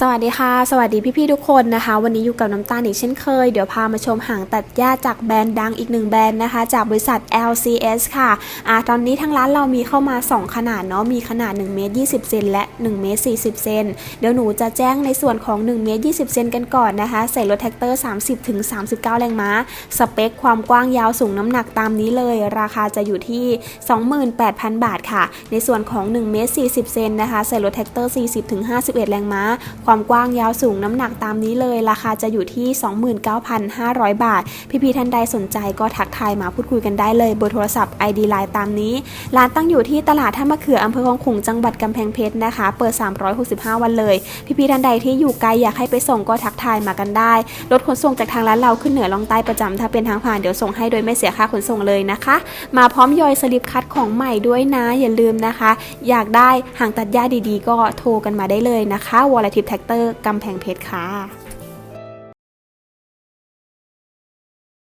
สวัสดีค่ะ สวัสดีพี่ๆทุกคนนะคะ วันนี้อยู่กับน้ำตาลอีกเช่นเคย เดี๋ยวพามาชมหางตัดหญ้าจากแบรนด์ดังอีกหนึ่งแบรนด์นะคะ จากบริษัท LCS ค่ะอ่าตอนนี้ทางร้านเรามีเข้ามา 2 ขนาดเนาะมีขนาด1เมตร20 เซนและ1เมตร40 เซนเดี๋ยวหนูจะแจ้งในส่วนของ1เมตร20 เซนกันก่อนนะคะ ใส่รถแท็กเตอร์ 30ถึง39 แรงม้า สเปคความกว้างยาวสูงน้ำหนักตามนี้เลย ราคาจะอยู่ที่ 28,000 บาทค่ะ ในส่วนของ1เมตร40 เซนนะคะใส่รถแท็กเตอร์ 40ถึง51 แรงม้าความกว้างยาวสูงน้ำหนักตามนี้เลย ราคาจะอยู่ที่ 29,500 บาท พี่ๆท่านใดสนใจก็ทักทายมาพูดคุยกันได้เลยเบอร์โทรศัพท์ ID Line ตามนี้ ร้านตั้งอยู่ที่ตลาดท่ามะเขืออำเภอคลองขุงจังหวัดกำแพงเพชรนะคะ เปิด 365 วันเลย พี่ๆท่านใดที่อยู่ไกลอยากให้ไปส่งก็ทักทายมากันได้ รถขนส่งจากทางร้านเราขึ้นเหนือลองใต้ประจำถ้าเป็นทางผ่านเดี๋ยวส่งให้โดยไม่เสียค่าขนส่งเลยนะคะ มาพร้อมยอยสลิปคัดของใหม่ด้วยนะอย่าลืมนะคะ อยากได้หางตัดหญ้าดีๆ ก็โทรกันมาได้เลยนะคะวอลทิปแท็กเตอร์กำแพงเพชรค่ะ